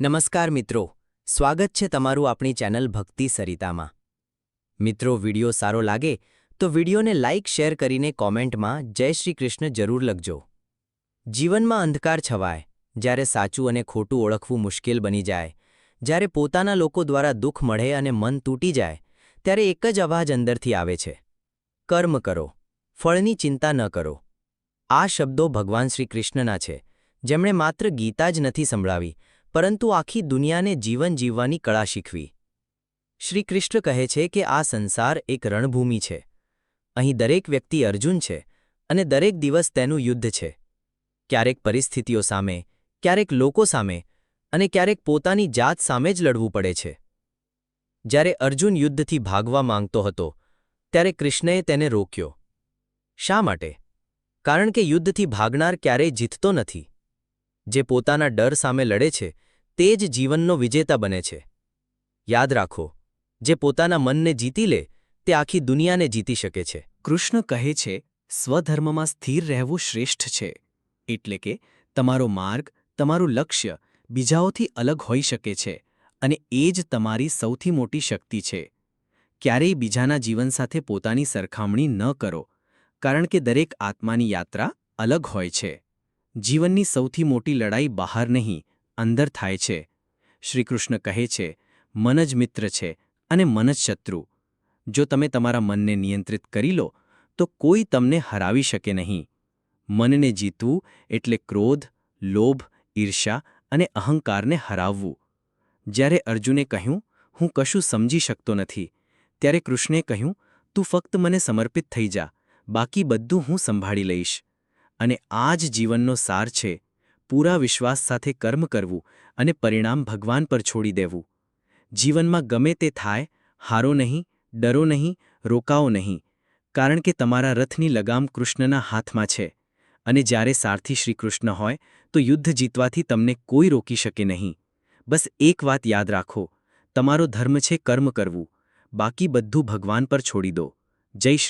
નમસ્કાર મિત્રો, સ્વાગત છે તમારું આપણી ચેનલ ભક્તિ સરિતામાં. મિત્રો, વિડિયો સારો લાગે તો વિડિયોને લાઇક શેર કરીને કોમેન્ટમાં જય શ્રી કૃષ્ણ જરૂર લખજો. જીવનમાં અંધકાર છવાય, જ્યારે સાચું અને ખોટું ઓળખવું મુશ્કેલ બની જાય, જ્યારે પોતાના લોકો દ્વારા દુઃખ મળે અને મન તૂટી જાય, ત્યારે એક જ અવાજ અંદરથી આવે છે. કર્મ કરો, ફળની ચિંતા ન કરો. આ શબ્દો ભગવાન શ્રી કૃષ્ણના છે, જેમણે માત્ર ગીતા જ નથી સંભળાવી પરંતુ આખી દુનિયાને જીવન જીવવાની કળા શીખવી. શ્રી કૃષ્ણ કહે છે કે આ સંસાર એક રણભૂમિ છે. અહીં દરેક વ્યક્તિ અર્જુન છે અને દરેક દિવસ તેનું યુદ્ધ છે. ક્યારેક પરિસ્થિતિઓ સામે, ક્યારેક લોકો સામે અને ક્યારેક પોતાની જાત સામે જ લડવું પડે છે. જ્યારે અર્જુન યુદ્ધથી ભાગવા માંગતો હતો, ત્યારે કૃષ્ણએ તેને રોક્યો. શા માટે? કારણ કે યુદ્ધથી ભાગનાર ક્યારેય જીતતો નથી. જે પોતાના ડર સામે લડે છે તે જ જીવનનો વિજેતા બને છે. યાદ રાખો, જે પોતાના મનને જીતી લે, તે આખી દુનિયાને જીતી શકે છે. કૃષ્ણ કહે છે, સ્વધર્મમાં સ્થિર રહેવું શ્રેષ્ઠ છે. એટલે કે, તમારો માર્ગ, તમારું લક્ષ્ય બીજાઓથી અલગ હોઈ શકે છે અને એ જ તમારી સૌથી મોટી શક્તિ છે. ક્યારેય બીજાના જીવન સાથે પોતાની સરખામણી ન કરો, કારણ કે દરેક આત્માની યાત્રા અલગ હોય છે. જીવનની સૌથી મોટી લડાઈ બહાર નહીં અંદર થાય છે. શ્રીકૃષ્ણ કહે છે, મન જ મિત્ર છે અને મન જ શત્રુ. જો તમે તમારા મનને નિયંત્રિત કરી લો, તો કોઈ તમને હરાવી શકે નહીં. મનને જીતવું એટલે ક્રોધ, લોભ, ઈર્ષ્યા અને અહંકારને હરાવવું. જ્યારે અર્જુને કહ્યું, હું કશું સમજી શકતો નથી, ત્યારે કૃષ્ણે કહ્યું, તું ફક્ત મને સમર્પિત થઈ જા, બાકી બધું હું સંભાળી લઈશ. અને આ જ જીવનનો સાર છે. પૂરા વિશ્વાસ સાથે કર્મ કરવું અને પરિણામ ભગવાન પર છોડી દેવું. જીવનમાં ગમે તે થાય, હારો નહીં, ડરો નહીં, રોકાઓ નહીં, કારણ કે તમારા રથની લગામ કૃષ્ણના હાથમાં છે અને જ્યારે સારથી શ્રીકૃષ્ણ હોય, તો યુદ્ધ જીતવાથી તમને કોઈ રોકી શકે નહીં. બસ એક વાત યાદ રાખો, તમારો ધર્મ છે કર્મ કરવું, બાકી બધું ભગવાન પર છોડી દો. જય શ્રી